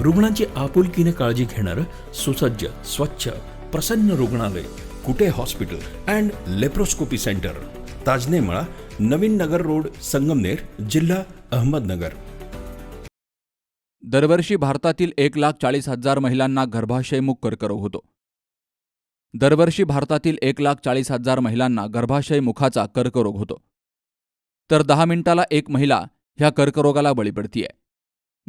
रुग्णांची आपुलकीने काळजी घेणारं सुसज्ज स्वच्छ प्रसन्न रुग्णालय Kute hospital and laparoscopy centre. Tajnemala Navin Nagar road Sangamner जिल्हा अहमदनगर. दरवर्षी भारतातील एक लाख चाळीस हजार महिलांना गर्भाशयमुख कर्करोग होतो. दरवर्षी भारतातील एक लाख चाळीस हजार महिलांना गर्भाशय मुखाचा कर्करोग होतो. तर दहा मिनिटाला एक महिला ह्या कर्करोगाला बळी पडतीये.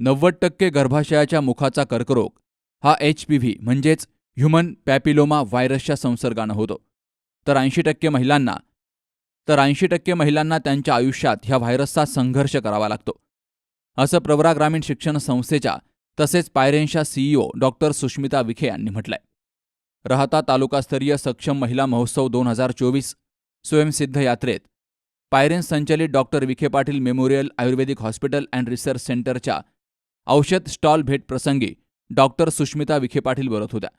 नव्वद टक्के गर्भाशयाच्या मुखाचा कर्करोग हा एच पी व्ही म्हणजेच ह्युमन पॅपिलोमा व्हायरसच्या संसर्गानं होतो. तर ऐंशी टक्के महिलांना तर ऐंशी टक्के महिलांना त्यांच्या आयुष्यात ह्या व्हायरसचा संघर्ष करावा लागतो. असं प्रवरा ग्रामीण शिक्षण संस्थेच्या तसेच पायरेनच्या सीईओ डॉक्टर सुष्मिता विखे यांनी म्हटलंय. राहता तालुकास्तरीय सक्षम महिला महोत्सव दोन हजार चोवीस स्वयंसिद्ध यात्रेत पायरेन्स संचलित doctor Vikhe Patil memorial Ayurvedic hospital and research सेंटरच्या औषध स्टॉल भेट प्रसंगी डॉक्टर सुष्मिता विखे पाटील बोलत होत्या.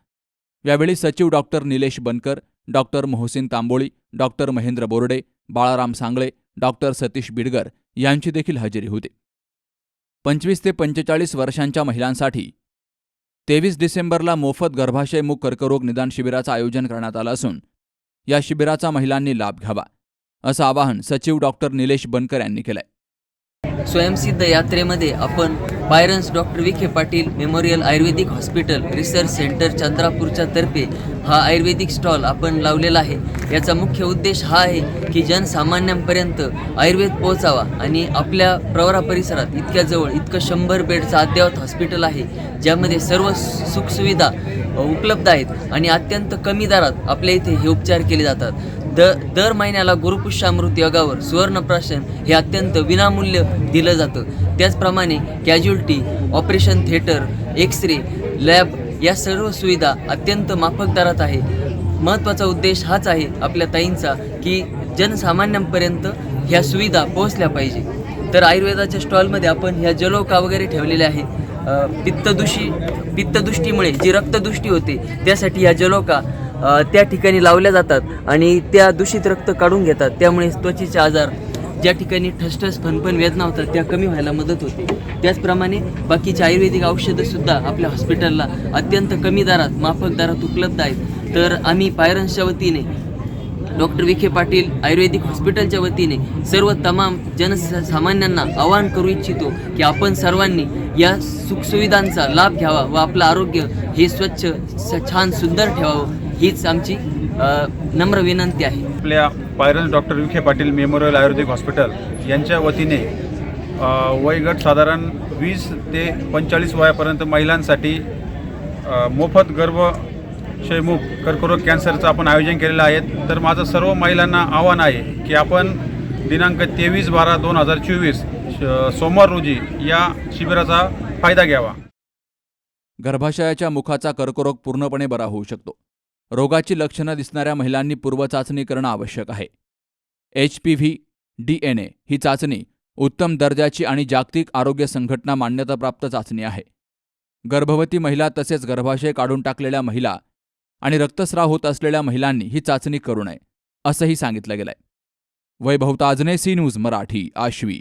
यावेळी सचिव doctor Nilesh Bankar doctor Mohsin Tamboli doctor Mahendra Borde Balaram Sangle doctor Satish Bidgar यांची देखील हजेरी होती. पंचवीस ते पंचेचाळीस वर्षांच्या महिलांसाठी तेवीस डिसेंबरला मोफत गर्भाशयमुख कर्करोग निदान शिबिराचं आयोजन करण्यात आलं असून या शिबिराचा महिलांनी लाभ घ्यावा असं आवाहन सचिव डॉक्टर निलेश बनकर यांनी केलंय. स्वयंसिद्ध यात्रेमध्ये आपण Pirens doctor Vikhe Patil memorial Ayurvedic hospital research centre चंद्रापूरच्या तर्फे हा आयुर्वेदिक स्टॉल आपण लावलेला आहे. याचा मुख्य उद्देश हा आहे की जनसामान्यांपर्यंत आयुर्वेद पोहोचावा आणि आपल्या प्रवरा परिसरात इतक्या जवळ इतकं शंभर बेडचं अद्ययावत हॉस्पिटल आहे ज्यामध्ये सर्व सुखसुविधा उपलब्ध आहेत आणि अत्यंत कमी दरात आपल्या इथे हे उपचार केले जातात. द दर महिन्याला गुरुपुष्यामृत योगावर सुवर्णप्राशन हे अत्यंत विनामूल्य दिलं जातं. त्याचप्रमाणे casualty operation theatre X ray lab या सर्व सुविधा अत्यंत माफक दरात आहे. महत्त्वाचा उद्देश हाच आहे आपल्या ताईंचा की जनसामान्यांपर्यंत ह्या सुविधा पोहोचल्या पाहिजे. तर आयुर्वेदाच्या स्टॉलमध्ये आपण ह्या जलोका वगैरे ठेवलेल्या आहेत. पित्तदुषी पित्तदृष्टीमुळे जी रक्तदृष्टी होते त्यासाठी ह्या जलोका त्या ठिकाणी लावल्या जातात आणि त्या दूषित रक्त काढून घेतात. त्यामुळे त्वचेचे आजार ज्या ठिकाणी ठसठस फनफन वेदना होतात त्या कमी व्हायला मदत होते. त्याचप्रमाणे बाकीची आयुर्वेदिक औषधंसुद्धा आपल्या हॉस्पिटलला अत्यंत कमी दरात माफक दरात उपलब्ध आहेत. तर आम्ही पायरन्सच्या वतीने डॉक्टर विखे पाटील आयुर्वेदिक हॉस्पिटलच्या वतीने सर्व तमाम जनसामान्यांना आवाहन करू इच्छितो की आपण सर्वांनी या सुखसुविधांचा लाभ घ्यावा व आपलं आरोग्य हे स्वच्छ स- छान सुंदर ठेवावं. हीच आमची नम्र विनंती आहे. आपल्या Pirens doctor Vikhe Patil memorial Ayurvedic hospital यांच्या वतीने वयगट साधारण वीस ते पंचेचाळीस वयापर्यंत महिलांसाठी मोफत गर्भशयमुख कर्करोग कॅन्सरचं आपण आयोजन केलेलं आहे. तर माझं सर्व महिलांना आव्हान आहे की आपण दिनांक तेवीस बारा दोन हजार चोवीस सोमवार रोजी या शिबिराचा फायदा घ्यावा. गर्भाशयाच्या मुखाचा कर्करोग पूर्णपणे बरा होऊ शकतो. रोगाची लक्षणं दिसणाऱ्या महिलांनी पूर्वचाचणी करणं आवश्यक आहे. H P V D N A ही चाचणी उत्तम दर्जाची आणि जागतिक आरोग्य संघटना मान्यताप्राप्त चाचणी आहे. गर्भवती महिला तसेच गर्भाशय काढून टाकलेल्या महिला आणि रक्तस्राव होत असलेल्या महिलांनी ही चाचणी करू नये असंही सांगितलं गेलंय. Vaibhav Tajne C news Marathi Ashvi.